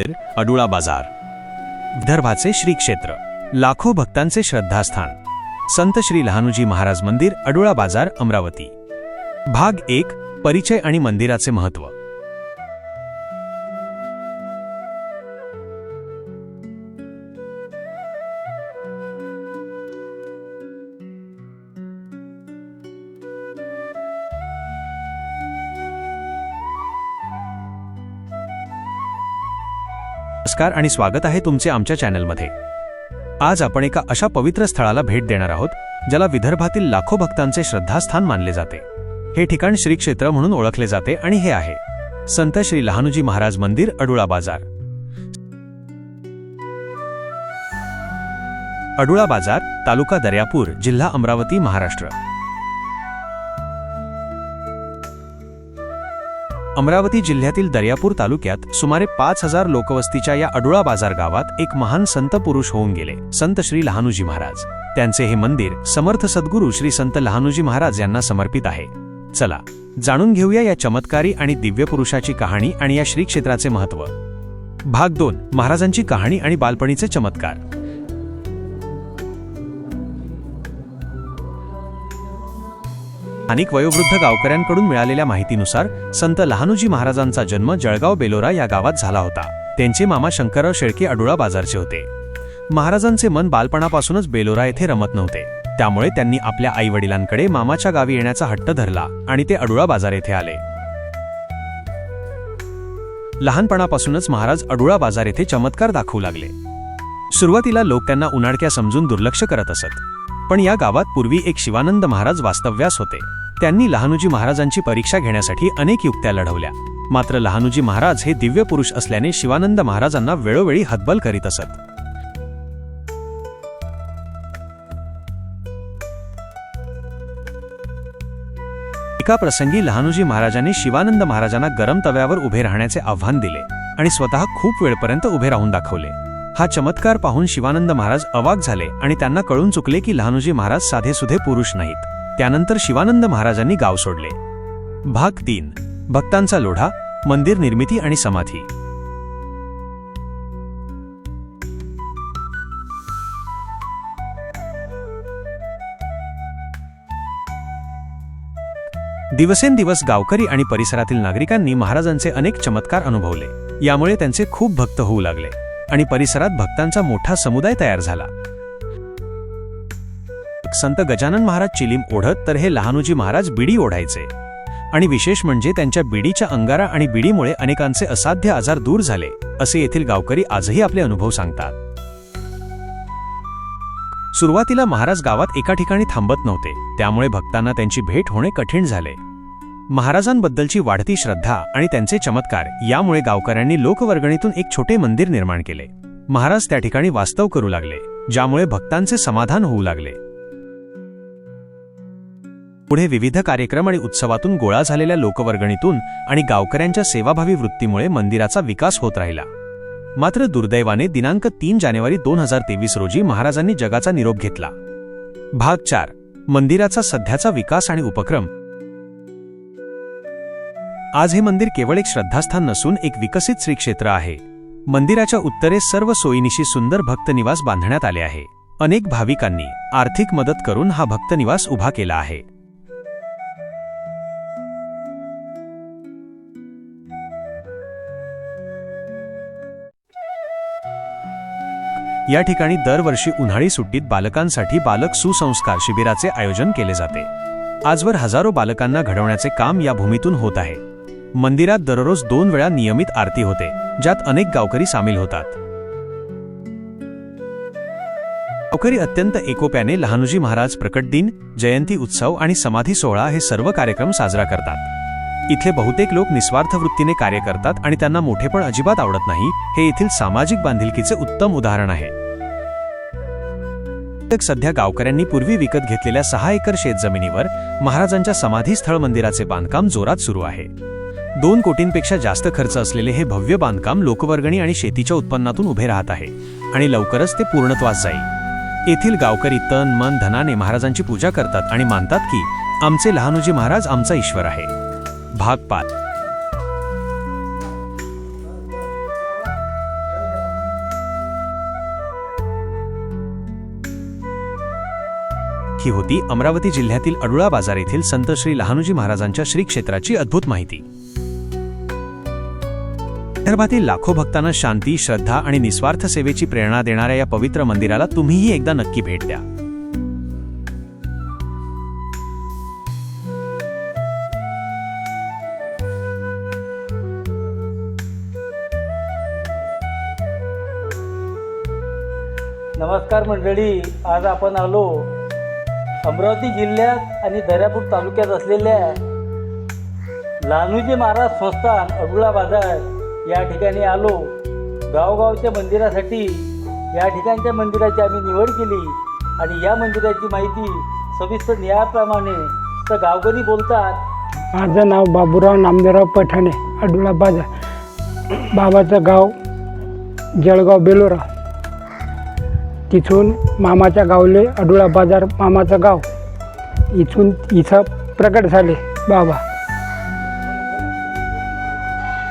मंदिर अडुळा बाजार. विदर्भाचे श्री क्षेत्र लाखो भक्तांचे श्रद्धास्थान. संत श्री लहानुजी महाराज मंदिर अडुळा बाजार अमरावती. भाग एक परिचय आणि मंदिराचे महत्त्व नमस्कार आणि स्वागत आहे तुमचे आमच्या चॅनलमध्ये. आज आपण एका अशा पवित्र स्थळाला भेट देणार आहोत ज्याला विदर्भातील लाखो भक्तांचे श्रद्धास्थान मानले जाते. हे ठिकाण श्री क्षेत्र म्हणून ओळखले जाते आणि हे आहे संत श्री लहानुजी महाराज मंदिर अडुळा बाजार. अडुळा बाजार तालुका दर्यापूर जिल्हा अमरावती महाराष्ट्र. अमरावती जिल्ह्यातील दर्यापूर तालुक्यात सुमारे पाच हजार लोकवस्तीच्या या अडुळा बाजार गावात एक महान संत पुरुष होऊन गेले संत श्री लहानुजी महाराज. त्यांचे हे मंदिर समर्थ सद्गुरू श्री संत लहानुजी महाराज यांना समर्पित आहे. चला जाणून घेऊया या चमत्कारी आणि दिव्य पुरुषाची कहाणी आणि या श्री क्षेत्राचे महत्त्व. भाग दोन महाराजांची कहाणी आणि बालपणीचे चमत्कार. स्थानिक वयोवृद्ध गावकऱ्यांकडून मिळालेल्या माहितीनुसार संत लहानुजी महाराजांचा जन्म जळगाव बेलोरा या गावात झाला होता. त्यांचे मामा शंकरराव शेळके अडुळा बाजारचे होते. महाराजांचे मन बालपणापासूनच बेलोरा येथे रमत नव्हते. त्यामुळे त्यांनी आपल्या आईवडिलांकडे मामाच्या गावी येण्याचा हट्ट धरला आणि ते अडुळा बाजार येथे आले. लहानपणापासूनच महाराज अडुळा बाजार येथे चमत्कार दाखवू लागले. सुरुवातीला लोक त्यांना उन्हाळक्या समजून दुर्लक्ष करत असत. पण या गावात पूर्वी एक शिवानंद महाराज वास्तव्यास होते. त्यांनी लहानुजी महाराजांची परीक्षा घेण्यासाठी अनेक युक्त्या लढवल्या. मात्र लहानुजी महाराज हे दिव्य पुरुष असल्याने शिवानंद महाराजांना वेळोवेळी हतबल करीत असत. एका प्रसंगी लहानुजी महाराजांनी शिवानंद महाराजांना गरम तव्यावर उभे राहण्याचे आव्हान दिले आणि स्वतः खूप वेळपर्यंत उभे राहून दाखवले. हा चमत्कार पाहून शिवानंद महाराज अवाक झाले आणि त्यांना कळून चुकले की लहानुजी महाराज साधेसुधे पुरुष नाहीत. त्यानंतर शिवानंद महाराजांनी गाव सोडले. भाग तीन. भक्तांचा लोढा मंदिर निर्मिती आणि समाधी. दिवसेंदिवस गावकरी आणि परिसरातील नागरिकांनी महाराजांचे अनेक चमत्कार अनुभवले. यामुळे त्यांचे खूप भक्त होऊ लागले आणि परिसरात भक्तांचा मोठा समुदाय तयार झाला. संत गजानन महाराज चिलीम ओढत तर हे लहानुजी महाराज बिडी ओढायचे. आणि विशेष म्हणजे त्यांच्या बिडीच्या अंगारा आणि बिडीमुळे अनेकांचे असाध्य आजार दूर झाले असे येथील गावकरी आजही आपले अनुभव सांगतात. सुरुवातीला महाराज गावात एका ठिकाणी थांबत नव्हते त्यामुळे भक्तांना त्यांची भेट होणे कठीण झाले. महाराजांबद्दलची वाढती श्रद्धा आणि त्यांचे चमत्कार यामुळे गावकऱ्यांनी लोकवर्गणीतून एक छोटे मंदिर निर्माण केले. महाराज त्या ठिकाणी वास्तव करू लागले ज्यामुळे भक्तांचे समाधान होऊ लागले. पुढे विविध कार्यक्रम आणि उत्सवातून गोळा झालेल्या लोकवर्गणीतून आणि गावकऱ्यांच्या सेवाभावी वृत्तीमुळे मंदिराचा विकास होत राहिला. मात्र दुर्दैवाने दिनांक तीन जानेवारी दोन हजार तेवीस रोजी महाराजांनी जगाचा निरोप घेतला. भाग चार. मंदिराचा सध्याचा विकास आणि उपक्रम. आज हे मंदिर केवळ एक श्रद्धास्थान नसून एक विकसित श्रीक्षेत्र आहे. मंदिराच्या उत्तरेस सर्व सोयीनिशी सुंदर भक्तनिवास बांधण्यात आले आहे. अनेक भाविकांनी आर्थिक मदत करून हा भक्तनिवास उभा केला आहे. या ठिकाणी दरवर्षी उन्हाळी सुट्टीत बालकांसाठी बालक सुसंस्कार शिबिराचे आयोजन केले जाते. आजवर हजारो बालकांना घडवण्याचे काम या भूमीतून होत आहे. मंदिरात दररोज दोन वेळा नियमित आरती होते ज्यात अनेक गावकरी सामील होतात. गावकरी अत्यंत एकोप्याने लहानुजी महाराज प्रकट दिन जयंती उत्सव आणि समाधी सोहळा हे सर्व कार्यक्रम साजरा करतात. इथले बहुतेक लोक निस्वार्थ वृत्तीने कार्य करतात आणि त्यांना मोठेपण अजिबात आवडत नाही हे येथील सामाजिक बांधिलकीचे उत्तम उदाहरण आहे. सध्या गावकऱ्यांनी पूर्वी विकत घेतलेल्या सहा एकर शेतजमिनीवर महाराजांच्या समाधी स्थळ मंदिराचे बांधकाम जोरात सुरू आहे. दोन कोटींपेक्षा जास्त खर्च असलेले हे भव्य बांधकाम लोकवर्गणी आणि शेतीच्या उत्पन्नातून उभे राहत आहे आणि लवकरच ते पूर्णत्वास जाईल. येथील गावकरी तन मन धनाने महाराजांची पूजा करतात आणि मानतात की आमचे लहानुजी महाराज आमचा ईश्वर आहे. भाग पाच ही होती अमरावती जिल्ह्यातील अडुळा बाजार येथील संत श्री लहानुजी महाराजांच्या श्री क्षेत्राची अद्भुत माहिती. विदर्भातील लाखो भक्तांना शांती श्रद्धा आणि निस्वार्थ सेवेची प्रेरणा देणाऱ्या या पवित्र मंदिराला तुम्हीही एकदा नक्की भेट द्या. नमस्कार मंडळी आज आपण आलो अमरावती जिल्ह्यात आणि दर्यापूर तालुक्यात असलेल्या लहानूजी महाराज संस्थान अडुळा बाजार या ठिकाणी आलो. गावगावच्या मंदिरासाठी या ठिकाणच्या मंदिराची आम्ही निवड केली आणि या मंदिराची माहिती सविस्तर न्यायाप्रमाणे तर गावकरी बोलतात. माझं नाव बाबूराव नामदेवराव पठाणे अडुळा बाजार. बाबाचं गाव जळगाव बेलोरा. तिथून मामाच्या गावले अडुळा बाजार मामाचं गाव. इथून इथं प्रकट झाले बाबा.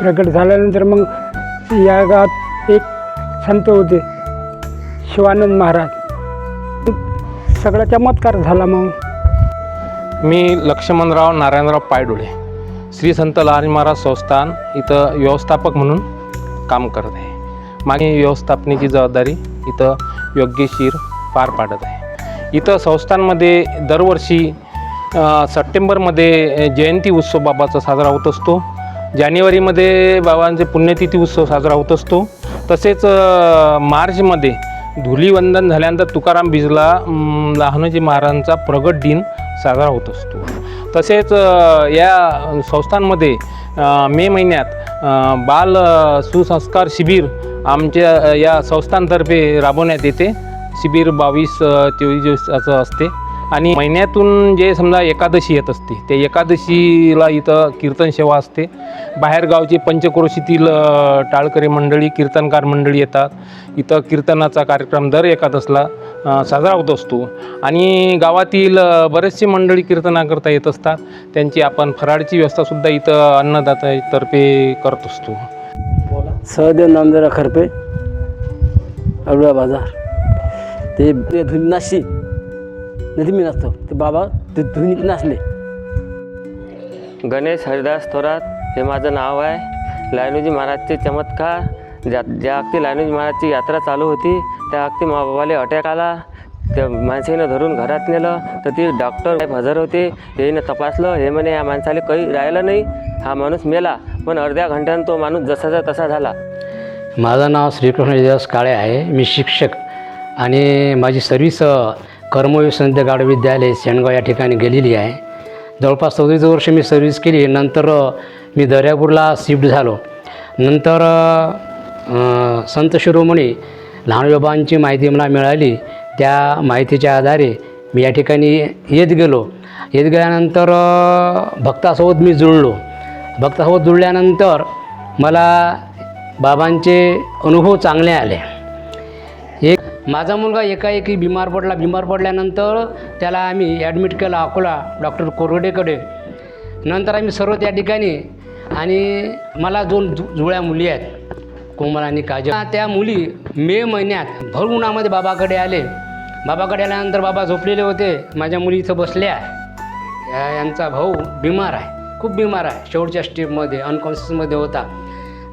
प्रकट झाल्यानंतर मग या गावात एक संत होते शिवानंद महाराज. सगळा चमत्कार झाला मग. मी लक्ष्मणराव नारायणराव पायडोळे श्री संत लहान महाराज संस्थान इथं व्यवस्थापक म्हणून काम करत आहे. मागे व्यवस्थापनेची जबाबदारी इथं योग्यशीर पार पाडत आहे. इथं संस्थांमध्ये दरवर्षी सप्टेंबरमध्ये जयंती उत्सव बाबाचा साजरा होत असतो. जानेवारीमध्ये बाबांचे पुण्यतिथी उत्सव साजरा होत असतो. तसेच मार्चमध्ये धुलीवंदन झाल्यानंतर तुकाराम बिजला लहानजी लहानोजी महाराजांचा प्रगट दिन साजरा होत असतो. तसेच या संस्थांमध्ये मे महिन्यात बाल सुसंस्कार शिबिर आमच्या या संस्थांतर्फे राबवण्यात येते. शिबिर बावीस तेवीस दिवसाचं असते. आणि महिन्यातून जे समजा एकादशी येत असते त्या एकादशीला इथं कीर्तन सेवा असते. बाहेरगावची पंचक्रोशीतील टाळकरी मंडळी कीर्तनकार मंडळी येतात. इथं कीर्तनाचा कार्यक्रम दर एकादशला साजरा होत असतो. आणि गावातील बरेचसे मंडळी कीर्तनाकरता येत असतात. त्यांची आपण फराळची व्यवस्थासुद्धा इथं अन्नदातातर्फे करत असतो. सहदेव नामदेरा खरपे अडुळा बाजार. ते ते धुनी नाचशी नदी मी नाचतो. ते बाबा ते धुनीत नाचले. गणेश हरिदास थोरात हे माझं नाव आहे. लायनूजी महाराजचे चमत्कार. ज्या ज्या अगदी लायनूजी महाराजची यात्रा चालू होती त्या अगदी मा बाबाला अटॅक आला. त्या माणसानं धरून घरात नेलं. तर ती डॉक्टर हजर होते. हेनं तपासलं. हे म्हणे या माणसाला काही राहिलं नाही. हा माणूस मेला पण अर्ध्या घंट्यानं तो माणूस जसाचा तसा झाला. माझं नाव श्रीकृष्ण विद्यास काळे आहे. मी शिक्षक आणि माझी सर्व्हिस अ, कर्मवीर संत गाड विद्यालय शेणगाव या ठिकाणी गेलेली आहे. जवळपास चौतीस वर्ष मी सर्व्हिस केली नंतर मी दर्यापूरला शिफ्ट झालो. नंतर संत शिरोमणी लहानबाबांची माहिती मला मिळाली. त्या माहितीच्या आधारे मी या ठिकाणी येत गेलो. येत गेल्यानंतर भक्तासोबत मी जुळलो. भक्तासोबत हो जुळल्यानंतर मला बाबांचे अनुभव चांगले आले. एक माझा मुलगा एकाएकी बिमार पडला. बिमार पडल्यानंतर त्याला आम्ही ॲडमिट केला अकोला डॉक्टर कोरडेकडे नंतर आम्ही सर्व त्या ठिकाणी आणि मला दोन जु जुळ्या मुली आहेत कोमल आणि काजल. त्या मुली मे महिन्यात भर उन्हामध्ये बाबाकडे आले. बाबाकडे आल्यानंतर बाबा झोपलेले होते. माझ्या मुली इथं बसल्या. यांचा भाऊ बिमार आहे. खूप बिमार आहे. शेवटच्या स्टेपमध्ये अनकॉन्शियसमध्ये होता.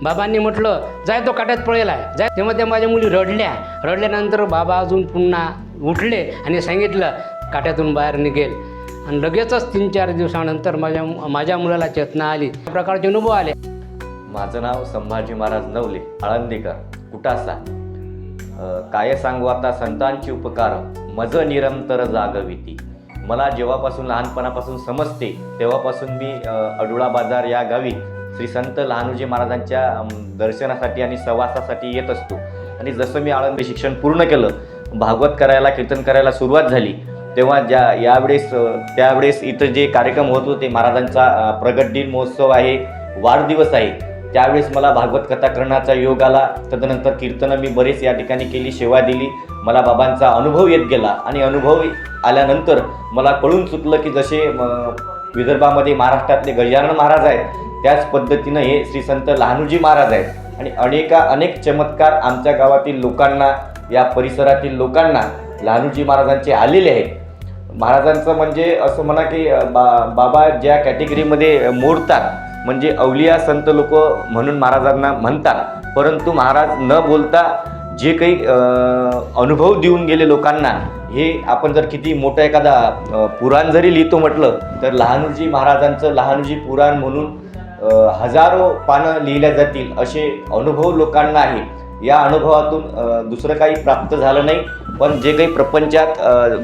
बाबांनी म्हटलं जाय तो काट्यात पळेल आहे. जाय. तेव्हा त्या माझ्या मुली रडल्या. रडल्यानंतर बाबा अजून पुन्हा उठले आणि सांगितलं काट्यातून बाहेर निघेल. आणि लगेचच तीन चार दिवसानंतर माझ्या माझ्या मुलाला चेतना आली. त्या प्रकारचे अनुभव आले. माझं नाव संभाजी महाराज नवले आळंदीकर. कुटासा. काय सांगू आता? संतांची उपकार. मज निरंतर जागविती. मला जेव्हापासून लहानपणापासून समजते तेव्हापासून मी अडुळा बाजार या गावी श्री संत लहानूजी महाराजांच्या दर्शनासाठी आणि सवासासाठी येत असतो. आणि जसं मी आळंदी शिक्षण पूर्ण केलं भागवत करायला कीर्तन करायला सुरुवात झाली तेव्हा ज्या यावेळेस त्यावेळेस इथं जे कार्यक्रम होत होते महाराजांचा प्रगट दिन महोत्सव आहे वाढदिवस आहे त्यावेळेस मला भागवत कथा करण्याचा योग आला. तदनंतर कीर्तनं मी बरेच या ठिकाणी केली सेवा दिली. मला बाबांचा अनुभव येत गेला आणि अनुभव आल्यानंतर मला कळून चुकलं की जसे विदर्भामध्ये महाराष्ट्रातले गजानन महाराज आहेत त्याच पद्धतीनं हे श्री संत लहानूजी महाराज आहेत. आणि अनेका अनेक चमत्कार आमच्या गावातील लोकांना या परिसरातील लोकांना लहानूजी महाराजांचे आलेले आहेत. महाराजांचं म्हणजे असं म्हणा की बा बाबा ज्या कॅटेगरीमध्ये मोडतात म्हणजे अवलिया संत लोक म्हणून महाराजांना म्हणतात. परंतु महाराज न बोलता जे काही अनुभव देऊन गेले लोकांना हे आपण जर किती मोठं एखादा पुराण जरी लिहितो म्हटलं तर लहानूजी महाराजांचं लहानूजी पुराण म्हणून हजारो पानं लिहिल्या जातील असे अनुभव लोकांना आहे. या अनुभवातून दुसरं काही प्राप्त झालं नाही. पण जे काही प्रपंचात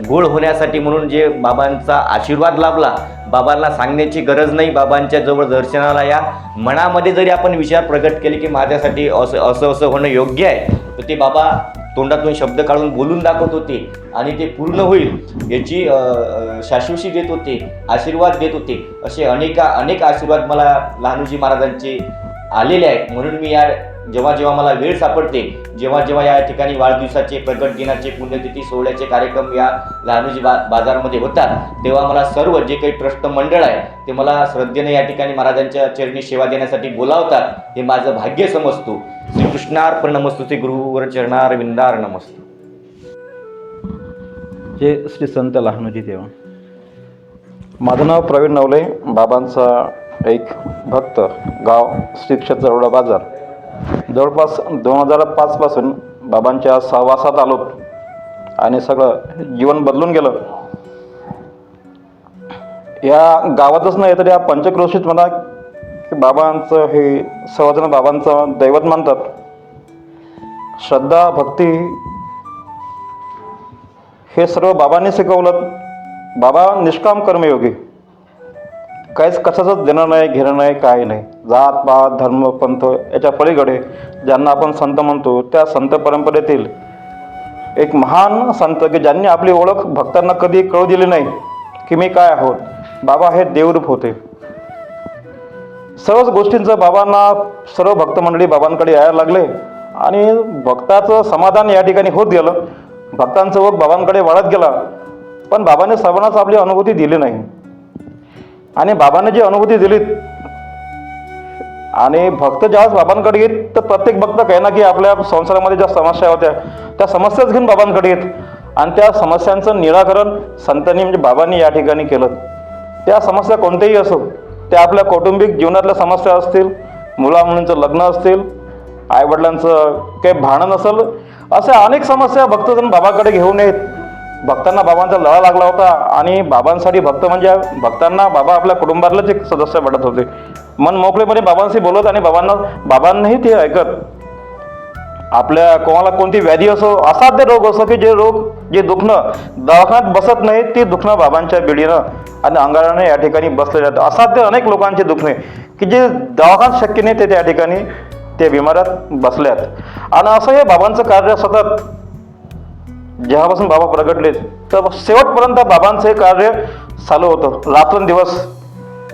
गोळ होण्यासाठी म्हणून जे बाबांचा आशीर्वाद लाभला बाबांना सांगण्याची गरज नाही बाबांच्या जवळ दर्शनाला या. मनामध्ये जरी आपण विचार प्रगट केले की माझ्यासाठी असं असं असं होणं योग्य आहे तर ते बाबा तोंडातून शब्द काढून बोलून दाखवत होते आणि ते पूर्ण होईल याची शाश्वशी देत होते आशीर्वाद देत होते. असे अनेका अनेक आशीर्वाद मला लहानूजी महाराजांचे आलेले आहेत. म्हणून मी या जेव्हा जेव्हा मला वेळ सापडते जेव्हा जेव्हा या ठिकाणी वाढदिवसाचे प्रकट दिनाचे पुण्यतिथी सोहळ्याचे कार्यक्रम या लहानूजी बा बाजारमध्ये होतात तेव्हा मला सर्व जे काही ट्रस्ट मंडळ आहे ते मला श्रद्धेने या ठिकाणी महाराजांच्या चरणी सेवा देण्यासाठी बोलावतात हे माझं भाग्य समजतो. श्रीकृष्णार्पण नमस्तु ते गुरुवर चरणार विंदार नमस्तू. जे श्री संत लहानोजी देवा. माझं नाव प्रवीण नवले बाबांचा एक भक्त गाव श्री क्षेत्र बाजार. जवळपास दोन हजार पाचपासून बाबांच्या सहवासात आलो आणि सगळं जीवन बदलून गेलं. या गावातच नाही तर या पंचक्रोशीत म्हणा की बाबांचं हे सर्वजण बाबांचं दैवत मानतात. श्रद्धा भक्ती हे सर्व बाबांनी शिकवलं. बाबा निष्काम कर्मयोगी. काहीच कशाचंच देणं नाही घेणं नाही काही नाही. जात पात धर्म पंथ याच्या पलीकडे ज्यांना आपण संत म्हणतो त्या संत परंपरेतील एक महान संत की ज्यांनी आपली ओळख भक्तांना कधी कळू दिली नाही की मी काय आहोत? बाबा हे देवरूप होते. सर्वच गोष्टींचं बाबांना सर्व भक्त मंडळी बाबांकडे यायला लागले आणि भक्ताचं समाधान या ठिकाणी होत गेलं. भक्तांचं ओघ बाबांकडे वाढत गेला. पण बाबाने सर्वांनाच आपली अनुभूती दिली नाही. आणि बाबांना जी अनुभूती दिली आणि भक्त ज्यावेळेस बाबांकडे येत तर प्रत्येक भक्त काही ना की आपल्या संसारामध्ये ज्या समस्या होत्या त्या समस्याच घेऊन बाबांकडे येत. आणि त्या समस्यांचं निराकरण संतांनी म्हणजे बाबांनी या ठिकाणी केलं. त्या समस्या कोणत्याही असो त्या आपल्या कौटुंबिक जीवनातल्या समस्या असतील मुलामुलींचं लग्न असतील आईवडिलांचं काही भांडण नसेल अशा अनेक समस्या भक्तजण बाबाकडे घेऊन येत. भक्तांना बाबांचा लळा लागला होता आणि बाबांसाठी भक्त म्हणजे भक्तांना बाबा आपल्या कुटुंबातलेच एक सदस्य वाटत होते. मन मोकळेपणे बाबांशी बोलत आणि बाबांना बाबांनाही ते ऐकत. आपल्या कोणाला कोणती व्याधी असो असाध्य रोग असो की जे रोग जे दुखणं दवाखान्यात बसत नाही ते दुखणं बाबांच्या बिडीनं आणि अंगाराने या ठिकाणी बसले जातं असाध्य अनेक लोकांचे दुखणे की जे दवाखान्यात शक्य नाही ते त्या ठिकाणी ते बिमारात बसल्यात आणि असं हे बाबांचं कार्य सतत जेव्हापासून बाबा प्रगटले तर शेवटपर्यंत बाबांचं हे कार्य चालू होतं. रात्रंदिवस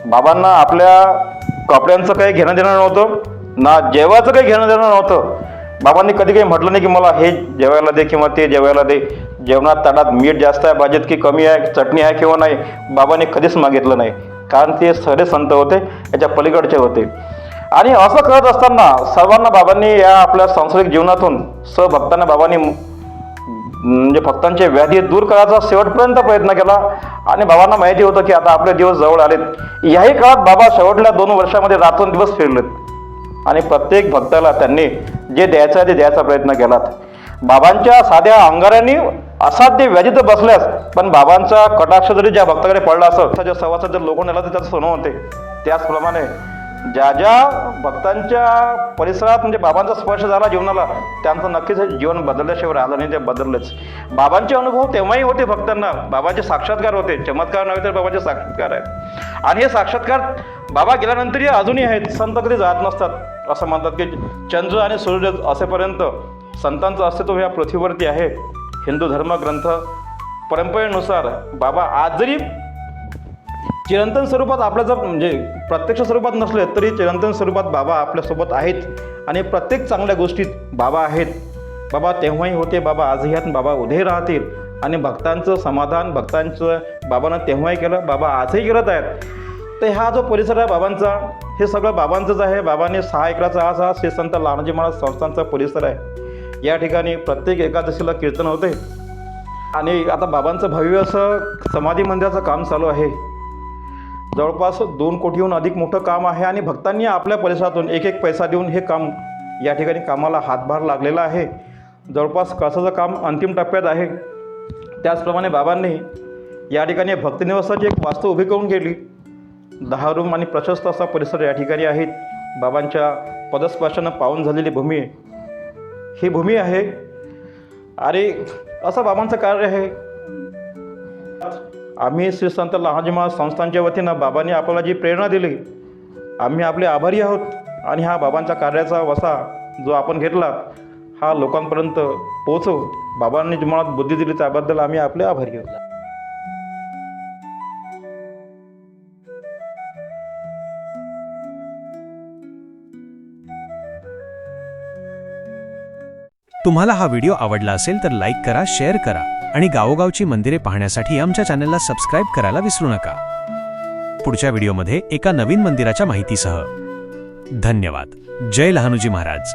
बाबांना आपल्या कपड्यांचं काही घेणं देणं नव्हतं ना जेवायचं काही घेणं देणं नव्हतं. बाबांनी कधी काही म्हटलं नाही की मला हे जेवायला दे किंवा ते जेवायला दे. जेवणात ताटात मीठ जास्त आहे भाजीत की कमी आहे चटणी आहे किंवा नाही बाबांनी कधीच मागितलं नाही. कारण ते सरे संत होते याच्या पलीकडचे होते. आणि असं करत असताना सर्वांना बाबांनी या आपल्या सांसारिक जीवनातून सहभक्तांना बाबांनी म्हणजे भक्तांचे व्याधी दूर करायचा शेवटपर्यंत प्रयत्न केला. आणि बाबांना माहिती होतं की आता आपले दिवस जवळ आलेत. याही काळात बाबा शेवटल्या दोन वर्षामध्ये रात्रंदिवस फिरलेत. आणि प्रत्येक भक्ताला त्यांनी जे द्यायचं आहे ते द्यायचा प्रयत्न केलात. बाबांच्या साध्या अंगारांनी असाध्य व्याधीत बसल्यास पण बाबांचा कटाक्ष जरी ज्या भक्ताकडे पडला असं त्याच्या सवाचा जर लोक नेला तर त्याचं सोनं होते. त्याचप्रमाणे ज्या ज्या भक्तांच्या परिसरात म्हणजे बाबांचा स्पर्श झाला जीवनाला त्यांचं नक्कीच जीवन बदलल्याशिवाय राहिलं नाही ते बदललंच. बाबांचे अनुभव तेव्हाही होते भक्तांना. बाबांचे साक्षात्कार होते. चमत्कार नव्हे तर बाबांचे साक्षात्कार आहेत. आणि हे साक्षात्कार बाबा गेल्यानंतरही अजूनही आहेत. संत कधी जात नसतात. असं म्हणतात की चंद्र आणि सूर्य असेपर्यंत संतांचं अस्तित्व ह्या पृथ्वीवरती आहे. हिंदू धर्मग्रंथ परंपरेनुसार बाबा आज जरी चिरंतन स्वरूपात आपल्या जर म्हणजे प्रत्यक्ष स्वरूपात नसले तरी चिरंतन स्वरूपात बाबा आपल्यासोबत आहेत. आणि प्रत्येक चांगल्या गोष्टीत बाबा आहेत. बाबा तेव्हाही होते बाबा आजही आहेत बाबा उदय राहतील. आणि भक्तांचं समाधान भक्तांचं बाबानं तेव्हाही केलं बाबा आजही करत आहेत. तर हा जो परिसर आहे बाबांचा हे सगळं बाबांचंच आहे. बाबाने सहा एकराचा आज हा श्री संत लहानजी महाराज संस्थांचा परिसर आहे. या ठिकाणी प्रत्येक एकादशीला कीर्तन होते. आणि आता बाबांचं भव्य असं समाधी मंदिराचं काम चालू आहे. जवळपास दोन कोटीहून अधिक मोठं काम आहे आणि भक्तांनी आपल्या परिसरातून एक एक पैसा देऊन हे काम या ठिकाणी कामाला हातभार लागलेला आहे. जवळपास कळसाचं काम अंतिम टप्प्यात आहे. त्याचप्रमाणे बाबांनी या ठिकाणी भक्तनिवासाची एक वास्तू उभी करून गेली दहा रूम आणि प्रशस्त असा परिसर या ठिकाणी आहेत बाबांच्या पदस्पर्शानं पावन झालेली भूमी ही भूमी आहे. अरे असं बाबांचं कार्य आहे. आम्ही श्री संत लहानजी महाराज संस्थांच्या वतीनं बाबांनी आपल्याला जी प्रेरणा दिली आम्ही आपले आभारी आहोत. आणि हा बाबांचा कार्याचा वसा जो आपण घेतला हा लोकांपर्यंत पोचव बाबांनी तुम्हाला मनात बुद्धी दिली त्याबद्दल आम्ही आपले आभारी आहोत. तुम्हाला हा व्हिडिओ आवडला असेल तर लाईक करा शेअर करा. आणि गावोगावची मंदिरे पाहण्यासाठी आमच्या चॅनलला सबस्क्राईब करायला विसरू नका. पुढच्या व्हिडिओमध्ये एका नवीन मंदिराच्या माहितीसह. धन्यवाद. जय लहानुजी महाराज.